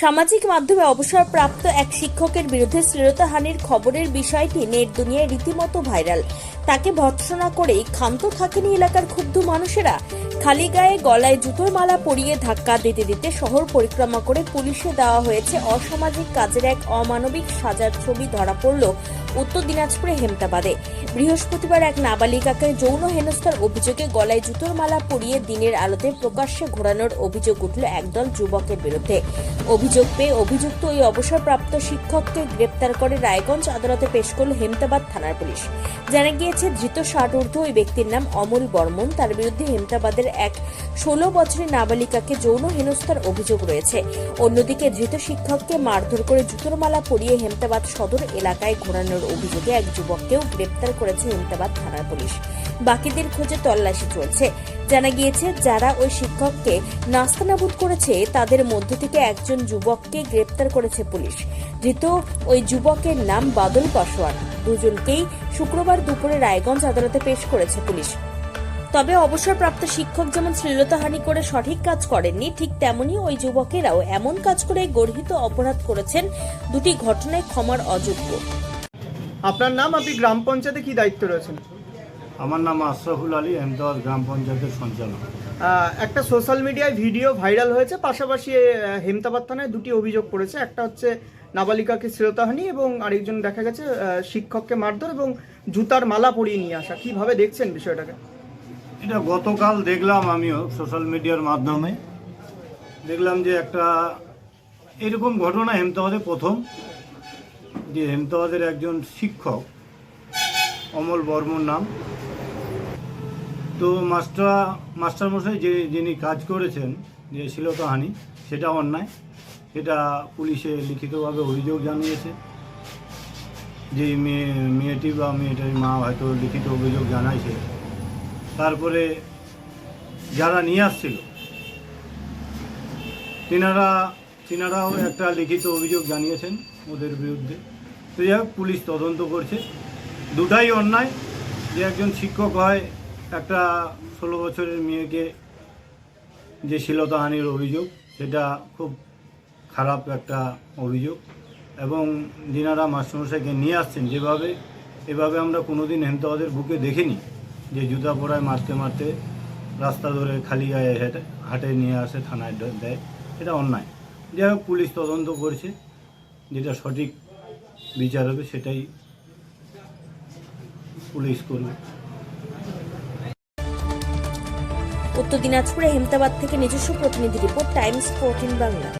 সামাজিক মাধ্যমে অবসরপ্রাপ্ত এক শিক্ষকের বিরুদ্ধে শ্লীলতাহানির খবরের বিষয়টি নেট দুনিয়ায় রীতিমতো ভাইরাল। তাকে ভৎসনা করে ক্ষান্ত থাকেনি এলাকার ক্ষুব্ধ মানুষেরা। খালি গায়ে গলায় জুতোর মালা পরিয়ে ধাক্কা দিতে দিতে শহর পরিক্রমা করে পুলিশে দেওয়া হয়েছে অসামাজিক কাজের এক অমানবিক সাজার ছবি ধরা পড়ল উত্তর দিনাজপুরে হেমতাবাদে। বৃহস্পতিবার এক নাবালিকাকে যৌন হেনস্থার অভিযোগে গলায় জুতোর মালা পরিয়ে দিনের আলোতে প্রকাশ্যে ঘোরানোর অভিযোগ উঠল একদল যুবকের বিরুদ্ধে। অভিযোগ পেয়ে অভিযুক্ত ওই অবসরপ্রাপ্ত শিক্ষককে গ্রেপ্তার করে রায়গঞ্জ আদালতে পেশ করল হেমতাবাদ থানার পুলিশ। জানা গিয়েছে, ধৃত ষাট ঊর্ধ্ব ওই ব্যক্তির নাম অমল বর্মন। তার বিরুদ্ধে হেমতাবাদের এক ষোলো বছরের নাবালিকাকে যৌন হেনস্থার অভিযোগ রয়েছে। অন্যদিকে ধৃত শিক্ষককে মারধর করে জুতোর মালা পরিয়ে হেমতাবাদ সদর এলাকায় ঘোরানোর অভিযোগে এক যুবককেও গ্রেপ্তার করেছে হেমতাবাদ থানার পুলিশ। বাকিদের খোঁজে তল্লাশি চলছে। জানা গিয়েছে, যারা ওই শিক্ষককে নাস্তানাবুদ করেছে, তাদের মধ্য থেকে একজন যুবককে গ্রেপ্তার করেছে পুলিশ। ধৃত ওই যুবকের নাম বাদল পাসওয়ান দুজনকেই শুক্রবার দুপুরে রায়গঞ্জ আদালতে পেশ করেছে পুলিশ। তবে অবসরপ্রাপ্ত শিক্ষক যেমন শ্লীলতাহানি করে সঠিক কাজ করেননি, ঠিক তেমনি ওই যুবকেরাও এমন কাজ করে গর্হিত অপরাধ করেছেন। দুটি ঘটনায় ক্ষমার অযোগ্য। আপনার নাম আপনি গ্রাম পঞ্চায়েতে কি দায়িত্ব রয়েছেন? আমার নাম আশরাফুল আলী আহমেদাবাদ গ্রাম পঞ্চায়েতের সঞ্চালক। একটা সোশ্যাল মিডিয়ায় ভিডিও ভাইরাল হয়েছে পাশাপাশি হেমতাবাদ থানায় দুটি অভিযোগ করেছে। একটা হচ্ছে নাবালিকাকে শ্লীলতাহানি এবং আরেকজন দেখা গেছে শিক্ষককে মারধর এবং জুতার মালা পরিয়ে নিয়ে আসা। কীভাবে দেখছেন বিষয়টাকে? এটা গতকাল দেখলাম আমিও সোশ্যাল মিডিয়ার মাধ্যমে। দেখলাম যে একটা এরকম ঘটনা হেমতাবাদে প্রথম। যে হেমতাবাদের একজন শিক্ষক, অমল বর্মন নাম। তো মাস্টার, মাস্টারমশাই যে, যিনি কাজ করেছেন, যে শ্লীলতাহানি, সেটা অন্যায়। সেটা পুলিশে লিখিতভাবে অভিযোগ জানিয়েছে। যে মেয়ে, মেয়েটি বা মেয়েটার মা হয়তো লিখিত অভিযোগ জানাইছে। তারপরে যারা নিয়ে আসছিল, তিনারা, তিনারাও একটা লিখিত অভিযোগ জানিয়েছেন ওদের বিরুদ্ধে। তো যাই পুলিশ তদন্ত করছে। দুটাই অন্যায়। যে একজন শিক্ষক হয়, একটা ষোলো বছরের মেয়েকে যে শ্লীলতাহানির অভিযোগ, সেটা খুব খারাপ একটা অভিযোগ। এবং যিনারা মাস্টারমশাইকে নিয়ে আসছেন যেভাবে, এভাবে আমরা কোনোদিন হেমতাবাদের বুকে দেখিনি যে জুতা পরায় মারতে মারতে রাস্তা ধরে খালি গায়ে হেঁটে, হাটে নিয়ে আসে, থানায় দেয়। এটা অন্যায়। যাই হোক, পুলিশ তদন্ত করছে। যেটা সঠিক বিচার হবে, সেটাই পুলিশ করবে। উত্তর দিনাজপুরে হেমতাবাদ থেকে নিজস্ব প্রতিনিধি রিপোর্ট, টাইমস ফোরটিন বাংলা।